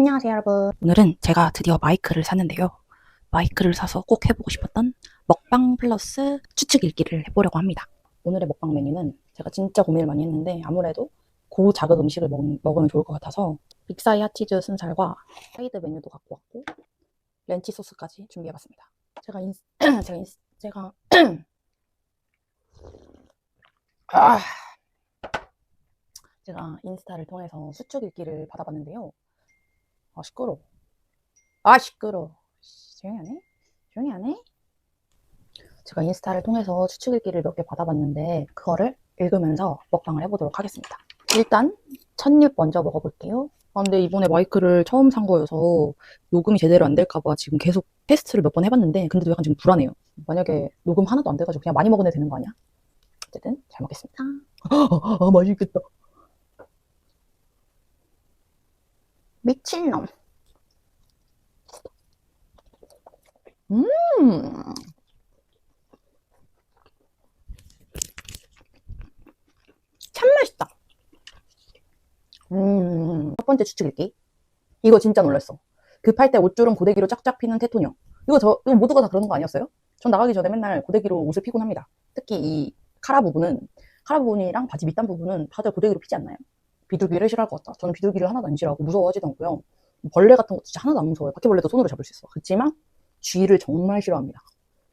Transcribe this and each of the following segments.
안녕하세요 여러분 오늘은 제가 드디어 마이크를 샀는데요. 마이크를 사서 꼭 해보고 싶었던 먹방 플러스 추측 읽기를 해보려고 합니다. 오늘의 먹방 메뉴는 제가 진짜 고민을 많이 했는데 아무래도 고자극 음식을 먹, 먹으면 좋을 것 같아서 빅사이 핫치즈 순살과 사이드 메뉴도 갖고 왔고 렌치 소스까지 준비해봤습니다. 제가 인 제가 인 제가 아 제가 인스타를 통해서 수축 읽기를 받아봤는데요. 아 시끄러. 아 시끄러. 조용히 하네. 조용히 하네. 제가 인스타를 통해서 추측 읽기를 몇 개 받아봤는데 그거를 읽으면서 먹방을 해보도록 하겠습니다. 일단 첫입 먼저 먹어볼게요. 아, 근데 이번에 마이크를 처음 산 거여서 녹음이 제대로 안 될까봐 지금 계속 테스트를 몇 번 해봤는데 근데도 약간 지금 불안해요. 만약에 녹음 하나도 안 돼가지고 그냥 많이 먹어도 되는 거 아니야? 어쨌든 잘 먹겠습니다. 아, 아 맛있겠다. 미친놈. 음. 참 맛있다. 음. 첫 번째 추측 읽기. 이거 진짜 놀랐어. 급할 때 옷주름 고데기로 쫙쫙 피는 테토녀. 이거 저, 이거 모두가 다 그러는 거 아니었어요? 전 나가기 전에 맨날 고데기로 옷을 피곤 합니다. 특히 이 카라 부분은, 카라 부분이랑 바지 밑단 부분은 다들 고데기로 피지 않나요? 비둘기를 싫어할 것 같다. 저는 비둘기를 하나도 안 싫어하고 무서워하지도 않고요. 벌레 같은 것도 진짜 하나도 안 무서워요. 바퀴벌레도 손으로 잡을 수 있어. 그렇지만 쥐를 정말 싫어합니다.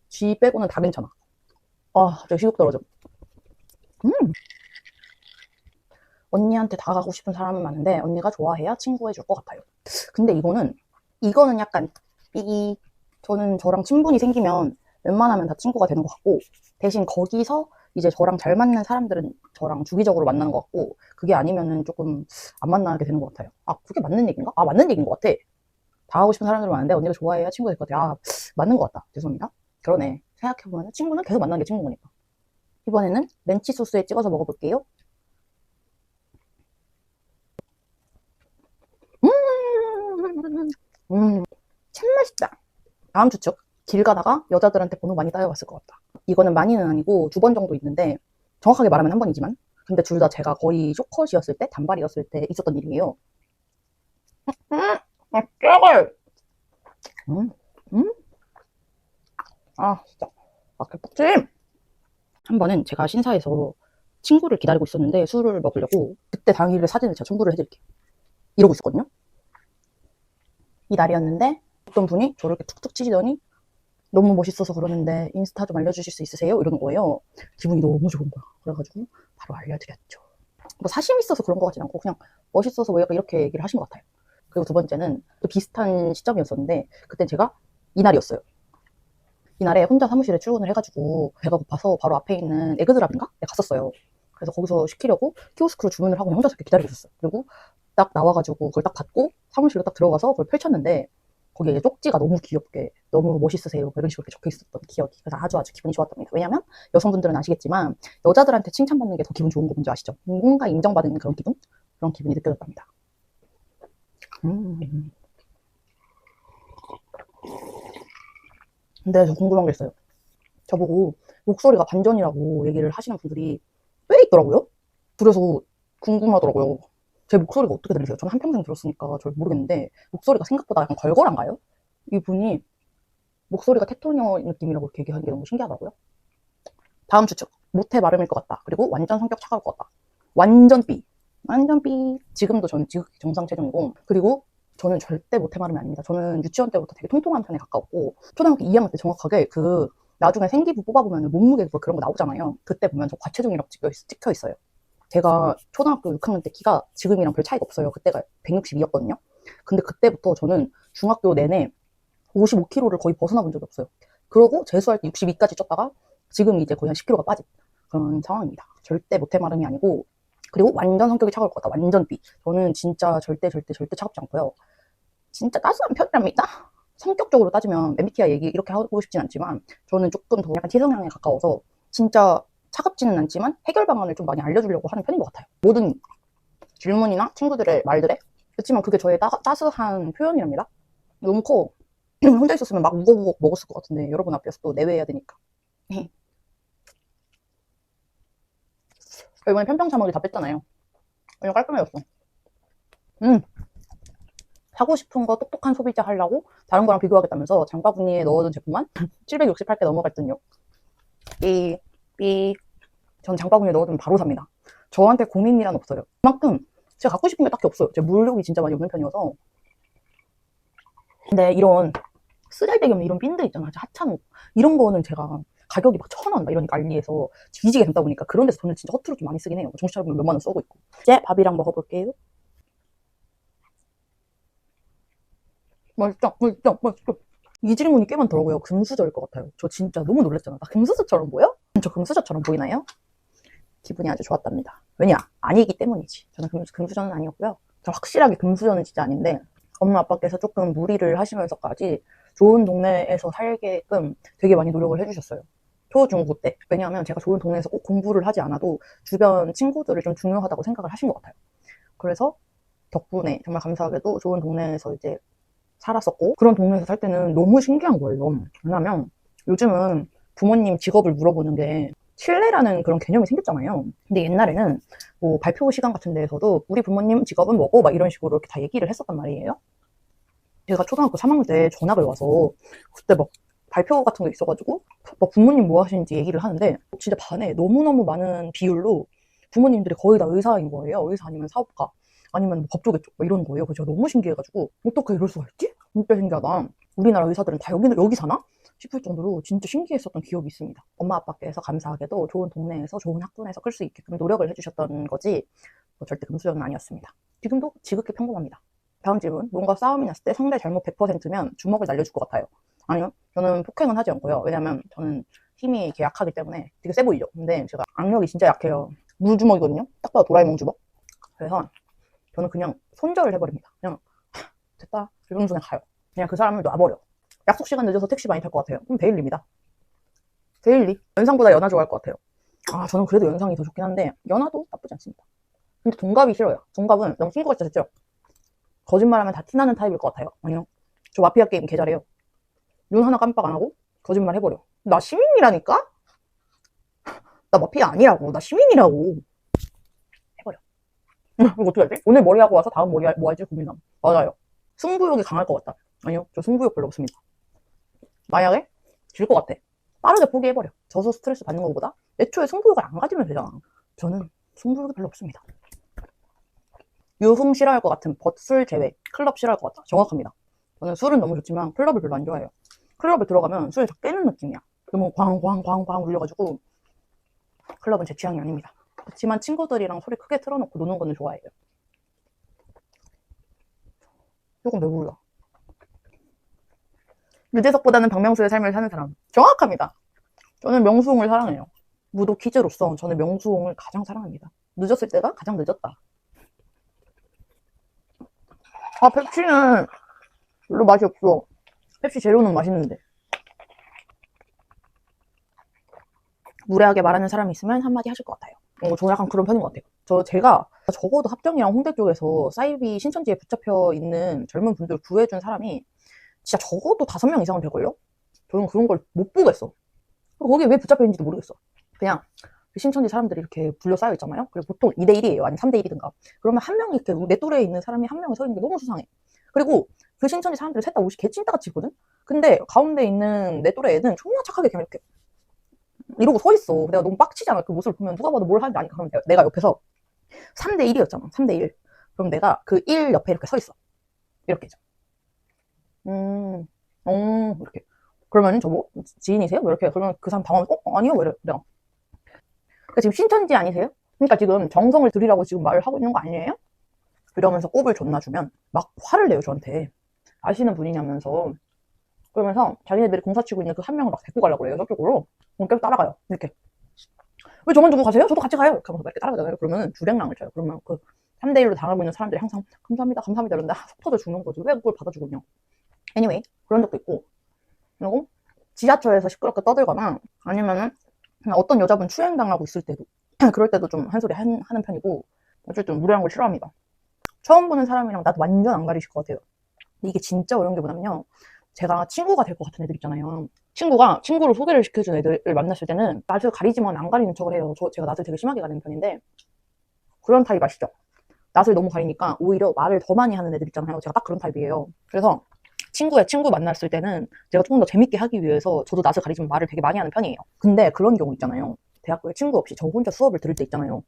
쥐 빼고는 다 괜찮아. 아, 저 식욕 떨어져. 음. 언니한테 다가가고 싶은 사람은 많은데 언니가 좋아해야 친구해 줄 것 같아요. 근데 이거는 이거는 약간 이 저는 저랑 친분이 생기면 웬만하면 다 친구가 되는 것 같고 대신 거기서 이제 저랑 잘 맞는 사람들은 저랑 주기적으로 만나는 것 같고 그게 아니면은 조금 안 만나게 되는 것 같아요. 아 그게 맞는 얘기인가? 아 맞는 얘기인 것 같아. 다가고 싶은 사람들은 많은데 언니가 좋아해야 친구가 될 것 같아. 아 맞는 것 같다. 죄송합니다. 그러네. 생각해보면 친구는 계속 만나는 게 친구니까. 이번에는 렌치 소스에 찍어서 먹어볼게요. 음, 음, 참 맛있다. 다음 추측. 길 가다가 여자들한테 번호 많이 따여왔을 것 같다. 이거는 많이는 아니고 두 번 정도 있는데 정확하게 말하면 한 번이지만 근데 둘 다 제가 거의 쇼컷이었을 때 단발이었을 때 있었던 일이에요. 음, 아, 쪼글. 음, 음. 아, 진짜. 아, 개뻑침. 한 번은 제가 신사에서 친구를 기다리고 있었는데 술을 먹으려고 그때 당일에 사진을 제가 첨부를 해드릴게요. 이러고 있었거든요. 이 날이었는데 어떤 분이 저를 이렇게 툭툭 치시더니 너무 멋있어서 그러는데 인스타 좀 알려주실 수 있으세요? 이러는 거예요. 기분이 너무 좋은 거야. 그래가지고 바로 알려드렸죠. 뭐 사심 있어서 그런 것 같진 않고 그냥 멋있어서 왜 약간 이렇게 얘기를 하신 것 같아요. 그리고 두 번째는 또 비슷한 시점이었었는데 그때 제가 이날이었어요. 이날에 혼자 사무실에 출근을 해가지고 배가 고파서 바로 앞에 있는 에그드랍인가? 네, 갔었어요. 그래서 거기서 시키려고 키오스크로 주문을 하고 혼자서 기다리고 있었어요. 그리고 딱 나와가지고 그걸 딱 받고 사무실로 딱 들어가서 그걸 펼쳤는데 거기에 이제 쪽지가 너무 귀엽게 너무 멋있으세요 뭐 이런 식으로 적혀 있었던 기억이 그래서 아주 아주 기분이 좋았답니다. 왜냐면 여성분들은 아시겠지만 여자들한테 칭찬받는 게 더 기분 좋은 거 뭔지 아시죠? 뭔가 인정받는 그런 기분? 그런 기분이 느껴졌답니다. 음. 근데 저 궁금한 게 있어요. 저보고 목소리가 반전이라고 얘기를 하시는 분들이 꽤 있더라고요. 그래서 궁금하더라고요. 제 목소리가 어떻게 들리세요? 저는 한평생 들었으니까 잘 모르겠는데 목소리가 생각보다 약간 걸걸한가요? 이분이 목소리가 테토녀 느낌이라고 얘기하는 게 너무 신기하더라고요. 다음 추측. 모태 발음일 것 같다. 그리고 완전 성격 차가울 것 같다. 완전 B. 완전 B. 지금도 저는 지극히 정상 체중이고 그리고 저는 절대 모태 발음이 아닙니다. 저는 유치원 때부터 되게 통통한 편에 가까웠고 초등학교 2학년 때 정확하게 그 나중에 생기부 뽑아보면 몸무게 뭐 그런 거 나오잖아요. 그때 보면 저 과체중이라고 찍혀 있어요. 제가 초등학교 6학년 때 키가 지금이랑 별 차이가 없어요. 그때가 162였거든요. 근데 그때부터 저는 중학교 내내 55kg를 거의 벗어나 본 적이 없어요. 그러고 재수할 때 62까지 쪘다가 지금 이제 거의 한 10kg가 빠진 그런 상황입니다. 절대 모태 발음이 아니고 그리고 완전 성격이 차가울 것 같다. 완전 B. 저는 진짜 절대 절대 절대 차갑지 않고요. 진짜 따스한 편이랍니다. 성격적으로 따지면 MBTI 얘기 이렇게 하고 싶진 않지만 저는 조금 더 약간 T성향에 가까워서 진짜 차갑지는 않지만 해결 방안을 좀 많이 알려주려고 하는 편인 것 같아요. 모든 질문이나 친구들의 말들에 그렇지만 그게 저의 따, 따스한 표현이랍니다. 너무 커. 혼자 있었으면 막 우거우거 먹었을 것 같은데 여러분 앞에서 또 내외해야 되니까. 이번에 편평 자막이 다 뺐잖아요. 그냥 깔끔해졌어. 음. 사고 싶은 거 똑똑한 소비자 하려고 다른 거랑 비교하겠다면서 장바구니에 넣어둔 제품만 768개 넘어갔더니요. 삐, 삐. 전 장바구니에 넣어두면 바로 삽니다. 저한테 고민이란 없어요. 그만큼 제가 갖고 싶은 게 딱히 없어요. 제 물욕이 진짜 많이 없는 편이어서. 근데 이런 쓰잘데기 없는 이런 핀들 있잖아요. 하찮은 이런 거는 제가 가격이 막 천 원, 막 이러니까 알리에서 뒤지게 된다 보니까 그런 데서 돈을 진짜 허투루 좀 많이 쓰긴 해요. 정신 차려보면 몇만 원 쓰고 있고. 이제 밥이랑 먹어볼게요. 맛있죠? 맛있죠? 맛있죠? 이 질문이 꽤 많더라고요. 금수저일 것 같아요. 저 진짜 너무 놀랐잖아. 나 금수저처럼 보여? 저 금수저처럼 보이나요? 기분이 아주 좋았답니다. 왜냐? 아니기 때문이지. 저는 금, 금수저는 아니었고요. 저 확실하게 금수저는 진짜 아닌데 엄마 아빠께서 조금 무리를 하시면서까지 좋은 동네에서 살게끔 되게 많이 노력을 해주셨어요. 초, 중, 고 때. 왜냐하면 제가 좋은 동네에서 꼭 공부를 하지 않아도 주변 친구들을 좀 중요하다고 생각을 하신 것 같아요. 그래서 덕분에 정말 감사하게도 좋은 동네에서 이제 살았었고 그런 동네에서 살 때는 너무 신기한 거예요. 왜냐면 요즘은 부모님 직업을 물어보는 게 신뢰라는 그런 개념이 생겼잖아요. 근데 옛날에는 뭐 발표 시간 같은 데에서도 우리 부모님 직업은 뭐고 막 이런 식으로 이렇게 다 얘기를 했었단 말이에요. 제가 초등학교 3학년 때 전학을 와서 그때 막 발표 같은 게 있어가지고 막 부모님 뭐 하시는지 얘기를 하는데 진짜 반에 너무너무 많은 비율로 부모님들이 거의 다 의사인 거예요. 의사 아니면 사업가 아니면 뭐 법조계 쪽막 이런 거예요. 그래서 제가 너무 신기해가지고 어떻게 이럴 수가 있지? 진짜 신기하다. 우리나라 의사들은 다 여기, 여기 사나? 싶을 정도로 진짜 신기했었던 기억이 있습니다. 엄마 아빠께서 감사하게도 좋은 동네에서 좋은 학군에서 클 수 있게끔 노력을 해주셨던 거지 뭐 절대 금수저는 아니었습니다. 지금도 지극히 평범합니다. 다음 질문. 뭔가 싸움이 났을 때 상대 잘못 100%면 주먹을 날려줄 것 같아요. 아니요. 저는 폭행은 하지 않고요. 왜냐면 저는 힘이 이렇게 약하기 때문에 되게 세 보이죠. 근데 제가 악력이 진짜 약해요. 물주먹이거든요. 딱 봐도 도라에몽 주먹. 그래서 저는 그냥 손절을 해버립니다. 그냥 됐다. 이런 순간 가요. 그냥 그 사람을 놔버려. 약속 시간 늦어서 택시 많이 탈 것 같아요. 그럼 데일리입니다. 데일리. 연상보다 연하 좋아할 것 같아요. 아, 저는 그래도 연상이 더 좋긴 한데, 연하도 나쁘지 않습니다. 근데 동갑이 싫어요. 동갑은 너무 친구가 싫죠? 거짓말하면 다 티나는 타입일 것 같아요. 아니요. 저 마피아 게임 개 잘해요. 눈 하나 깜빡 안 하고 거짓말 해버려. 나 시민이라니까? 나 마피아 아니라고. 나 시민이라고. 해버려. 이거 어떻게 하지? 오늘 머리하고 와서 다음 머리 할- 뭐 할지 고민함. 맞아요. 승부욕이 강할 것 같다. 아니요. 저 승부욕 별로 없습니다. 만약에 질 것 같아. 빠르게 포기해버려. 져서 스트레스 받는 것보다 애초에 승부욕을 안 가지면 되잖아. 저는 승부욕이 별로 없습니다. 유흥 싫어할 것 같은 벗술 제외. 클럽 싫어할 것 같다. 정확합니다. 저는 술은 너무 좋지만 클럽을 별로 안 좋아해요. 클럽에 들어가면 술을 다 깨는 느낌이야. 너무 광광광광 울려가지고 클럽은 제 취향이 아닙니다. 그렇지만 친구들이랑 소리 크게 틀어놓고 노는 거는 좋아해요. 조금 배불러. 유재석보다는 박명수의 삶을 사는 사람. 정확합니다. 저는 명수홍을 사랑해요. 무도 퀴즈로서 저는 명수홍을 가장 사랑합니다. 늦었을 때가 가장 늦었다. 아, 펩시는 별로 맛이 없어. 펩시 제로는 맛있는데. 무례하게 말하는 사람이 있으면 한마디 하실 것 같아요. 어, 저는 약간 그런 편인 것 같아요. 저, 제가 적어도 합정이랑 홍대 쪽에서 사이비 신천지에 붙잡혀 있는 젊은 분들 구해준 사람이 진짜 적어도 다섯 명 이상은 될걸요? 저는 그런 걸 못 보겠어. 거기에 왜 붙잡혀 있는지도 모르겠어. 그냥 그 신천지 사람들이 이렇게 둘러싸여 있잖아요. 그리고 보통 2대1이에요. 아니면 3대1이든가. 그러면 한 명이 이렇게 내 또래에 있는 사람이 한 명이 서 있는 게 너무 수상해. 그리고 그 신천지 사람들이 셋 다 옷이 개찐따같이 입거든? 근데 가운데 있는 내 또래 애는 존나 착하게 그냥 이렇게 이러고 서 있어. 내가 너무 빡치잖아. 그 모습을 보면 누가 봐도 뭘 하는지 아니까. 그럼 내가 옆에서 3대1이었잖아. 3대1. 그럼 내가 그 1 옆에 이렇게 서 있어. 이렇게. 음, 음, 이렇게. 그러면 저뭐 지인이세요? 뭐 이렇게. 그러면 그 사람 당황해서, 어, 아니요? 뭐 이래. 내가. 그러니까 지금 신천지 아니세요? 그러니까 지금 정성을 들이라고 지금 말을 하고 있는 거 아니에요? 이러면서 꼽을 존나 주면 막 화를 내요, 저한테. 아시는 분이냐면서. 그러면서 자기네들이 공사 치고 있는 그 한 명을 막 데리고 가려고 그래요, 저쪽으로. 그럼 계속 따라가요, 이렇게. 왜 저만 두고 가세요? 저도 같이 가요. 이렇게 하면서 막 이렇게 따라가잖아요. 그러면 주랭랑을 쳐요. 그러면 그 3대1로 당하고 있는 사람들이 항상 감사합니다, 감사합니다 이러는데 속 터져 죽는 거지. 왜 그걸 받아주군요. Anyway, 그런 적도 있고. 그리고 지하철에서 시끄럽게 떠들거나 아니면은 어떤 여자분 추행당하고 있을 때도 그럴 때도 좀 한 소리 한- 하는 편이고 어쨌든 무례한 걸 싫어합니다. 처음 보는 사람이랑 나도 완전 안 가리실 것 같아요. 근데 이게 진짜 어려운 게 뭐냐면요. 제가 친구가 될 것 같은 애들 있잖아요. 친구가 친구를 소개를 시켜준 애들을 만났을 때는 낯을 가리지만 안 가리는 척을 해요. 저, 제가 낯을 되게 심하게 가리는 편인데 그런 타입 아시죠? 낯을 너무 가리니까 오히려 말을 더 많이 하는 애들 있잖아요. 제가 딱 그런 타입이에요. 그래서 친구의 친구 만났을 때는 제가 조금 더 재밌게 하기 위해서 저도 낯을 가리지만 말을 되게 많이 하는 편이에요. 근데 그런 경우 있잖아요. 대학교에 친구 없이 저 혼자 수업을 들을 때 있잖아요.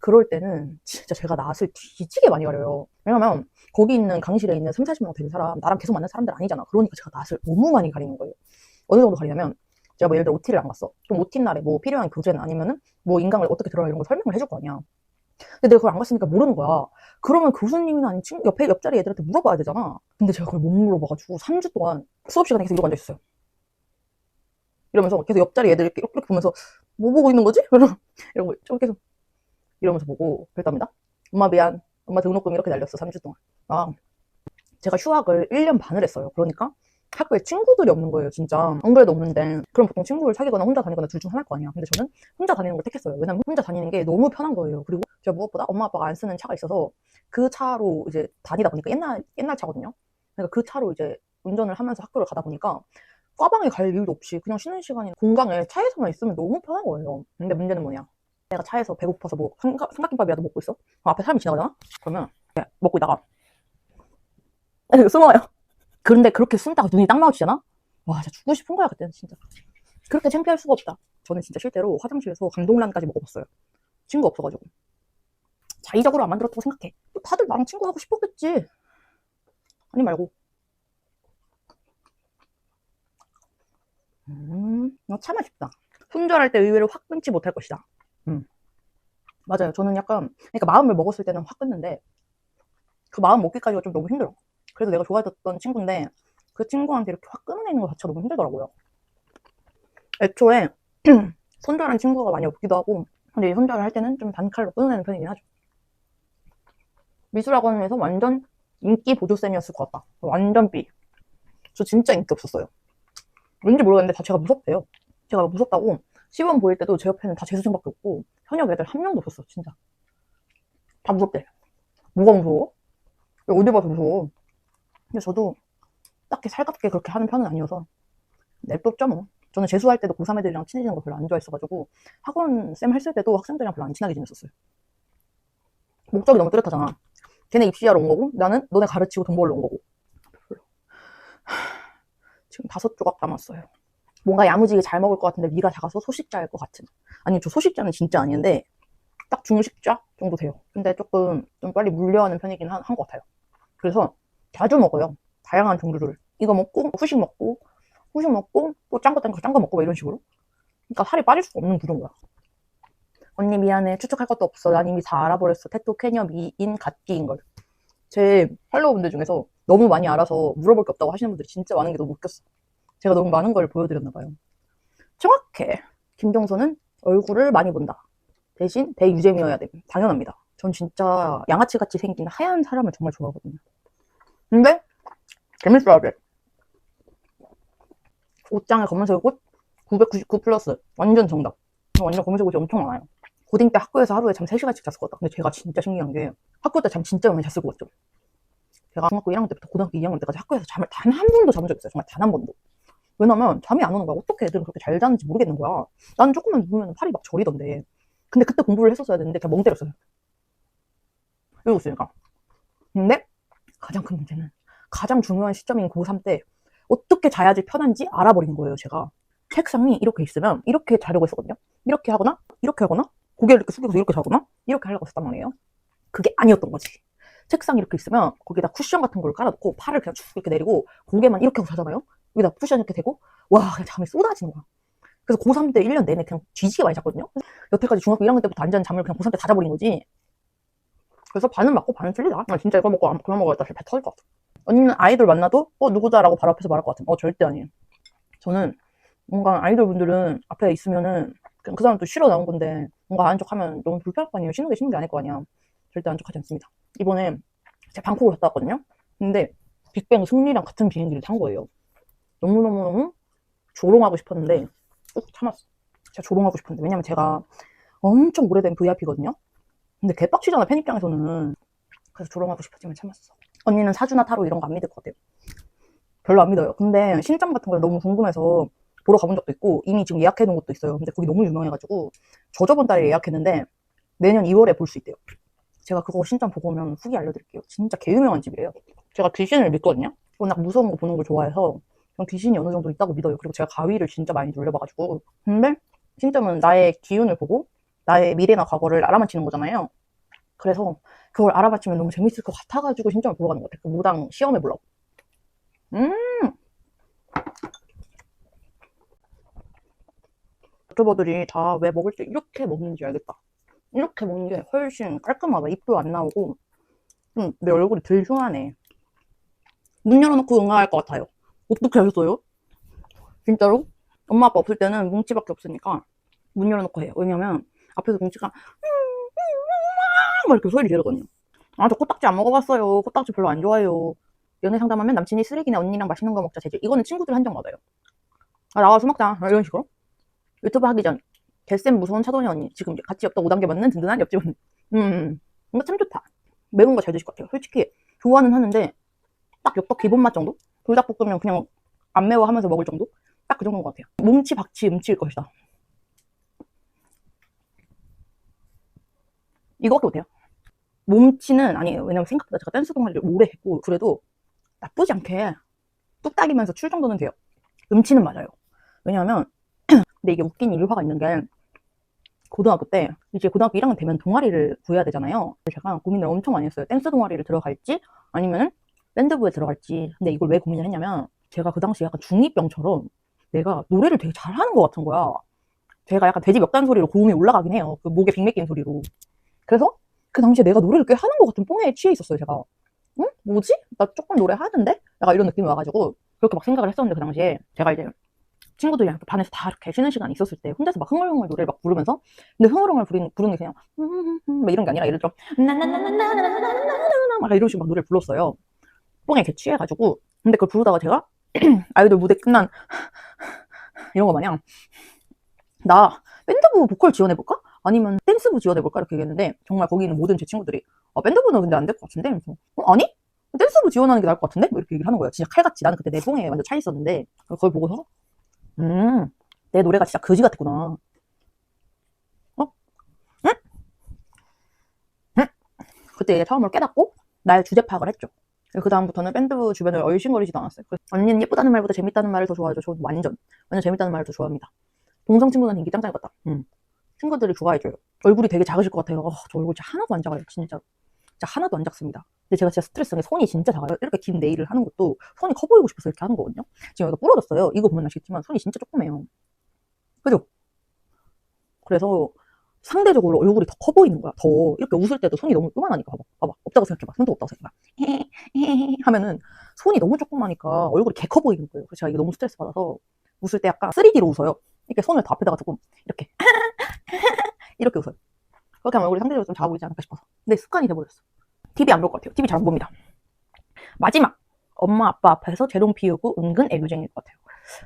그럴 때는 진짜 제가 낯을 뒤지게 많이 가려요. 왜냐면 거기 있는 강의실에 있는 3, 40명 되는 사람, 나랑 계속 만난 사람들 아니잖아. 그러니까 제가 낯을 너무 많이 가리는 거예요. 어느 정도 가리냐면 제가 뭐 예를 들어 OT를 안 갔어. 그럼 OT 날에 뭐 필요한 교재는 아니면은 뭐 인강을 어떻게 들어라 이런 거 설명을 해줄 거 아니야. 근데 내가 그걸 안 갔으니까 모르는 거야. 그러면 교수님이나 아닌 친구, 옆에 옆자리 애들한테 물어봐야 되잖아. 근데 제가 그걸 못 물어봐가지고 3주 동안 수업 시간에 계속 이러고 앉아있어요. 이러면서 계속 옆자리 애들 이렇게, 이렇게 보면서 뭐 보고 있는 거지? 이러고 좀 계속 이러면서 보고 그랬답니다. 엄마 미안. 엄마 등록금 이렇게 날렸어. 3주 동안. 아, 제가 휴학을 1년 반을 했어요. 그러니까 학교에 친구들이 없는 거예요, 진짜. 안 그래도 없는데. 그럼 보통 친구를 사귀거나 혼자 다니거나 둘 중 하나일 거 아니야. 근데 저는 혼자 다니는 걸 택했어요. 왜냐면 혼자 다니는 게 너무 편한 거예요. 그리고 제가 무엇보다 엄마 아빠가 안 쓰는 차가 있어서 그 차로 이제 다니다 보니까 옛날, 옛날 차거든요. 그러니까 그 차로 이제 운전을 하면서 학교를 가다 보니까 과방에 갈 일도 없이 그냥 쉬는 시간이나 공강에 차에서만 있으면 너무 편한 거예요. 근데 문제는 뭐냐. 내가 차에서 배고파서 뭐 삼각, 삼각김밥이라도 먹고 있어? 어, 앞에 사람이 지나가잖아? 그러면 먹고 있다가 숨어요. 그런데 그렇게 숨다가 눈이 딱 마주치잖아? 와, 진짜 죽고 싶은 거야, 그때는 진짜. 그렇게 창피할 수가 없다. 저는 진짜 실제로 화장실에서 감동란까지 먹어봤어요. 친구 없어가지고. 자의적으로 안 만들었다고 생각해. 다들 나랑 친구하고 싶었겠지. 아니 말고. 음, 이거 참 맛있다. 손절할 때 의외로 확 끊지 못할 것이다. 음. 맞아요. 저는 약간, 그러니까 마음을 먹었을 때는 확 끊는데, 그 마음 먹기까지가 좀 너무 힘들어. 그래도 내가 좋아했던 친구인데, 그 친구한테 이렇게 확 끊어내는 것 자체가 너무 힘들더라고요. 애초에, 손절한 친구가 많이 없기도 하고, 근데 이 손절을 할 때는 좀 단칼로 끊어내는 편이긴 하죠. 미술학원에서 완전 인기 보조쌤이었을 것 같다. 완전 B. 저 진짜 인기 없었어요. 왠지 모르겠는데 다 제가 무섭대요. 제가 무섭다고 시범 보일 때도 제 옆에는 다 재수생밖에 없고 현역 애들 한 명도 없었어 진짜. 다 무섭대. 뭐가 무서워? 왜 어디 봐서 무서워? 근데 저도 딱히 살갑게 그렇게 하는 편은 아니어서 냅뒀죠 뭐. 저는 재수할 때도 고3 애들이랑 친해지는 거 별로 안 좋아했어가지고 학원 쌤 했을 때도 학생들이랑 별로 안 친하게 지냈었어요. 목적이 너무 뚜렷하잖아. 걔네 입시하러 온 거고 나는 너네 가르치고 돈 벌러 온 거고. 별로. 지금 다섯 조각 남았어요. 뭔가 야무지게 잘 먹을 것 같은데 위가 작아서 소식자일 것 같은. 아니 저 소식자는 진짜 아닌데 딱 중식자 정도 돼요. 근데 조금 좀 빨리 물려하는 편이긴 한것 같아요. 그래서 자주 먹어요. 다양한 종류를. 이거 먹고 후식 먹고 후식 먹고 또 짠 거 짠거 짠 거 먹고 막 이런 식으로. 그러니까 살이 빠질 수가 없는 구조인 거야. 언니 미안해. 추측할 것도 없어. 난 이미 다 알아버렸어. 테토 캐녀 미인 갓기인 걸. 제 팔로워분들 중에서 너무 많이 알아서 물어볼 게 없다고 하시는 분들이 진짜 많은 게 너무 웃겼어. 제가 너무 많은 걸 보여드렸나 봐요. 정확해. 김종서는 얼굴을 많이 본다. 대신 대유잼이어야 돼. 당연합니다. 전 진짜 양아치같이 생긴 하얀 사람을 정말 좋아하거든요. 근데 재밌어야 돼. 옷장에 검은색 옷 999 플러스 완전 정답. 완전 검은색 옷이 엄청 많아요. 고딩 때 학교에서 하루에 잠 3시간씩 잤을 것 같다. 근데 제가 진짜 신기한 게 학교 때 잠 진짜 많이 잤을 것 같죠. 제가 중학교 1학년 때부터 고등학교 2학년 때까지 학교에서 잠을 단 한 번도 잠은 적 없어요. 정말 단 한 번도. 왜냐면 잠이 안 오는 거야. 어떻게 애들은 그렇게 잘 자는지 모르겠는 거야. 나는 조금만 누우면 팔이 막 저리던데. 근데 그때 공부를 했었어야 되는데 그냥 멍 때렸어요. 이러고 있으니까. 근데 가장 큰 문제는 가장 중요한 시점인 고3 때 어떻게 자야지 편한지 알아버린 거예요, 제가. 책상이 이렇게 있으면 이렇게 자려고 했었거든요. 이렇게 하거나 이렇게 하거나 고개를 이렇게 숙여서 이렇게 자거나 이렇게 하려고 했었단 말이에요. 그게 아니었던 거지. 책상이 이렇게 있으면 거기다 쿠션 같은 걸 깔아놓고 팔을 그냥 쭉 이렇게 내리고 고개만 이렇게 하고 자잖아요. 여기다 쿠션 이렇게 대고 와 그냥 잠이 쏟아지는 거야. 그래서 고3 때 1년 내내 그냥 뒤지게 많이 잤거든요. 여태까지 중학교 1학년 때부터 안잔 잠을 그냥 고3 때 다 자버린 거지. 그래서 반은 맞고 반은 틀리다. 나 진짜 이거 먹고 안- 그만 먹어야겠다. 배 터질 것 같아. 언니는 아이돌 만나도 어 누구다라고 바로 앞에서 말할 것 같은. 어 절대 아니에요. 저는 뭔가 아이돌 분들은 앞에 있으면은 그 사람 또 쉬러 나온 건데 뭔가 아는 척하면 너무 불편할 거 아니에요. 쉬는 게 쉬는 게 아닐 거 아니야. 절대 아는 척하지 않습니다. 이번에 제가 방콕을 갔다 왔거든요. 근데 빅뱅 승리랑 같은 비행기를 탄 거예요. 너무너무너무 조롱하고 싶었는데 꾹 참았어. 제가 조롱하고 싶은데 왜냐면 제가 엄청 오래된 VIP거든요. 근데 개빡치잖아 팬 입장에서는. 그래서 조롱하고 싶었지만 참았어. 언니는 사주나 타로 이런 거 안 믿을 것 같아요. 별로 안 믿어요. 근데 신점 같은 걸 너무 궁금해서 보러 가본 적도 있고 이미 지금 예약해 놓은 것도 있어요. 근데 거기 너무 유명해가지고 저 저번 달에 예약했는데 내년 2월에 볼 수 있대요. 제가 그거 신점 보고 오면 후기 알려드릴게요. 진짜 개유명한 집이래요. 제가 귀신을 믿거든요. 워낙 무서운 거 보는 걸 좋아해서 전 귀신이 어느 정도 있다고 믿어요. 그리고 제가 가위를 진짜 많이 눌려봐가지고. 근데 신점은 나의 기운을 보고 나의 미래나 과거를 알아맞히는 거잖아요. 그래서 그걸 알아맞히면 너무 재밌을 것 같아가지고 신점을 보러 가는 것 같아요. 그 무당 시험해 보려고. 음! 유튜버들이 다 왜 먹을 때 이렇게 먹는지 알겠다. 이렇게 먹는 게 훨씬 깔끔하다. 입도 안 나오고 좀 내 얼굴이 덜 흉하네. 문 열어놓고 응아할 것 같아요. 어떻게 하셨어요? 진짜로? 엄마 아빠 없을 때는 뭉치밖에 없으니까 문 열어놓고 해요. 왜냐면 앞에서 뭉치가 막 이렇게 소리를 지르거든요. 아, 저 코딱지 안 먹어봤어요. 코딱지 별로 안 좋아해요. 연애 상담하면 남친이 쓰레기네 언니랑 맛있는 거 먹자 재질. 이거는 친구들 한정 맞아요. 아, 나가서 먹자. 이런 식으로. 유튜브 하기 전 개쌤 무서운 차도니 언니. 지금 같이 엽떡 5단계 맞는 든든한 옆집 언니. 음, 이거 참 좋다. 매운 거 잘 드실 것 같아요. 솔직히 좋아는 하는데 딱 엽떡 기본 맛 정도? 불닭볶음면 그냥 안 매워 하면서 먹을 정도? 딱 그 정도인 것 같아요. 몸치, 박치, 음치일 것이다. 이거밖에 못해요. 몸치는 아니에요. 왜냐면 생각보다 제가 댄스 동아리를 오래 했고 그래도 나쁘지 않게 뚝딱이면서 출 정도는 돼요. 음치는 맞아요. 왜냐하면 근데 이게 웃긴 일화가 있는 게 고등학교 때 이제 고등학교 1학년 되면 동아리를 구해야 되잖아요. 제가 고민을 엄청 많이 했어요. 댄스 동아리를 들어갈지 아니면 밴드부에 들어갈지. 근데 이걸 왜 고민을 했냐면 제가 그 당시 약간 중2병처럼 내가 노래를 되게 잘하는 것 같은 거야. 제가 약간 돼지 멱단 소리로 고음이 올라가긴 해요. 그 목에 빅맥 낀 소리로. 그래서 그 당시에 내가 노래를 꽤 하는 것 같은 뽕에 취해 있었어요, 제가. 어. 응? 뭐지? 나 조금 노래 하는데? 약간 이런 느낌이 와가지고 그렇게 막 생각을 했었는데 그 당시에 제가 이제 친구들이랑 반에서 다 이렇게 쉬는 시간이 있었을 때 혼자서 막 흥얼흥얼 노래를 막 부르면서 근데 흥얼흥얼 부르는, 부르는 게 그냥 음, 막 이런 게 아니라 예를 들어 막 이런 식으로 막 노래를 불렀어요. 뽕에 이렇게 취해가지고 근데 그걸 부르다가 제가 아이돌 무대 끝난 이런 거 마냥 나 밴드부 보컬 지원해볼까? 아니면 댄스부 지원해볼까? 이렇게 얘기했는데 정말 거기 있는 모든 제 친구들이 아, 밴드부는 근데 안 될 것 같은데? 그래서 어, 아니? 댄스부 지원하는 게 나을 것 같은데? 뭐 이렇게 얘기를 하는 거예요. 진짜 칼같이. 나는 그때 내 뽕에 완전 차 있었는데 그걸 보고서 음, 내 노래가 진짜 거지 같았구나. 어? 응? 응? 그때 이제 처음으로 깨닫고 나의 주제 파악을 했죠. 그 다음부터는 밴드 주변을 얼씬거리지도 않았어요. 언니는 예쁘다는 말보다 재밌다는 말을 더 좋아하죠. 저는 완전 완전 재밌다는 말을 더 좋아합니다. 동성 친구는 인기 짱짱 같다. 음. 친구들이 좋아해줘요. 얼굴이 되게 작으실 것 같아요. 어, 저 얼굴 진짜 하나도 안 작아요. 진짜. 진짜 하나도 안 작습니다. 근데 제가 진짜 스트레스인 게 손이 진짜 작아요. 이렇게 긴 네일을 하는 것도 손이 커 보이고 싶어서 이렇게 하는 거거든요. 지금 여기가 부러졌어요. 이거 보면 아시겠지만 손이 진짜 조그매요. 그죠? 그래서 상대적으로 얼굴이 더 커 보이는 거야. 더 이렇게 웃을 때도 손이 너무 요만하니까 봐봐. 봐봐. 없다고 생각해봐. 손도 없다고 생각해봐. 하면은 손이 너무 조그마니까 얼굴이 개 커 보이는 거예요. 그래서 제가 이게 너무 스트레스 받아서 웃을 때 약간 3D로 웃어요. 이렇게 손을 더 앞에다가 조금 이렇게 이렇게 웃어요. 그렇게 하면 얼굴이 상대적으로 좀 작아 보이지 않을까 싶어서. 근데 습관이 돼버렸어. TV 안 볼 것 같아요. TV 잘 안 봅니다. 마지막 엄마 아빠 앞에서 재롱 피우고 은근 애교쟁일 것 같아요.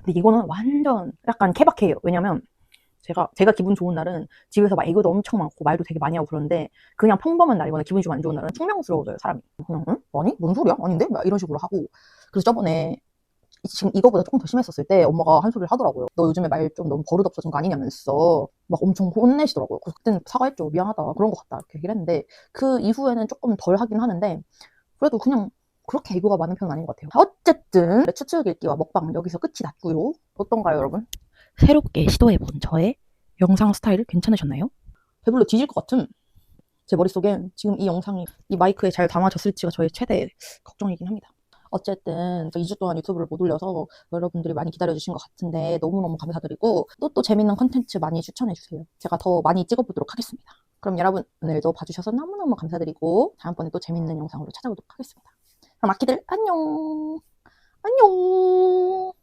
근데 이거는 완전 약간 케바케예요. 왜냐면 제가 제가 기분 좋은 날은 집에서 막 애교도 엄청 많고 말도 되게 많이 하고 그러는데 그냥 평범한 날이거나 기분이 좀 안 좋은 날은 퉁명스러워져요 사람이. 그냥 응? 아니 뭔 소리야? 아닌데? 막 이런 식으로 하고 그래서 저번에 지금 이거보다 조금 더 심했었을 때 엄마가 한 소리를 하더라고요. 너 요즘에 말 좀 너무 버릇 없어진 거 아니냐면서 막 엄청 혼내시더라고요. 그래서 그때는 사과했죠. 미안하다. 그런 것 같다. 이렇게 얘기를 했는데 그 이후에는 조금 덜 하긴 하는데 그래도 그냥 그렇게 애교가 많은 편은 아닌 것 같아요. 어쨌든 추측 읽기와 먹방 여기서 끝이 났고요. 어떤가요, 여러분? 새롭게 시도해본 저의 영상 스타일 괜찮으셨나요? 배불러 뒤질 것 같은 제 머릿속엔 지금 이 영상이 이 마이크에 잘 담아졌을지가 저의 최대 걱정이긴 합니다. 어쨌든 저 2주 동안 유튜브를 못 올려서 여러분들이 많이 기다려주신 것 같은데 너무너무 감사드리고 또 또 재밌는 컨텐츠 많이 추천해주세요. 제가 더 많이 찍어보도록 하겠습니다. 그럼 여러분 오늘도 봐주셔서 너무너무 감사드리고 다음번에 또 재밌는 영상으로 찾아오도록 하겠습니다. 그럼 아키들 안녕 안녕